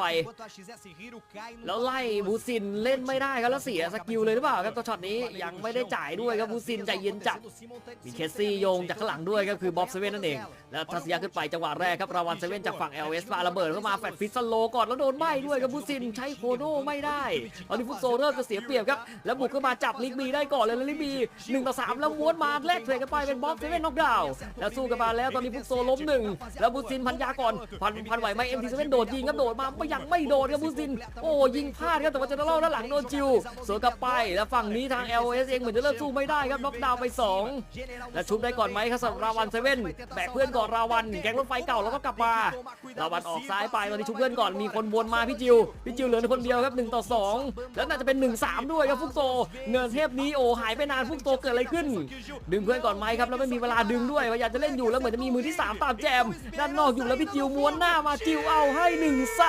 ไฟ แล้วไล่บูซินเล่นไม่ได้ครับแล้วเสียสกิลเลยหรือเปล่าครับตัวช็อตนี้ยังไม่ได้จ่ายด้วยครับบูซินใจเย็นจัดมีเคสซี่โยงจากข้างหลังด้วยก็คือบ๊อบเซเว่นนั่นเอง แล้วทัศยาขึ้นไปจังหวะแรกครับราวันเซเว่นจากฝั่ง LS มาระเบิดเข้ามาแฟดฟิสสโลก่อนแล้วโดนใบด้วยครับบูซินใช้โคโน่ไม่ได้ตอนนี้ฟุตโซเริ่มจะเสียเปรียบครับแล้วบุกเข้ามาจับลิกบีได้ก่อนเลยลิกบีหนึ่งต่อสามแล้วม้วนมาแลกเทรดกันไปเป็นบ๊อบเซเว่นน็อกดาวน์แล้วสู้กันมาแล้วตอนนี้ฟุตโซล้มหนึ่งแล้วบูซินพันยาก่อนพันพันไหวไหมเอ็มทีเซเว่นโดดยิงครับโดดมาไม่ยังไม่โดนครับบูซิน โอ้ยิงพลาดครับแต่ว่าเจเนอเรลด้านหลังโดนจิวสวนกลับไปแล้วฝั่งนี้ทาง LOS เองเหมือนจะเริ่มสู้ไม่ได้ครับน็อกดาวน์ไป 2 แล้วชุบได้ก่อนไหมครับสำหรับราวันเซเว่นแบกเพื่อนก่อนราวันแก๊งรถไฟเก่าแล้วก็กลับมาราวันออกซ้ายไปตอนนี้ชุบเพื่อนก่อนมีคนวนมาพี่จิวพี่จิวเหลือคนเดียวครับ1ต่อ 2 แล้วน่าจะเป็น 1 3 ด้วยครับฟุกโซเนินเทพนี้โอ้หายไปนานฟุกโซเกิดอะไรขึ้น ดึงเพื่อนก่อนไหมครับแล้วไม่มีเวลาดึงด้วยพยายามจะเล่นอยู่แล้วเหมือนจะมีมือที่ 3 ตามแจม ด้านนอกอยู่แล้วพี่จิวม้วนหน้ามาจิวเอาให้1 3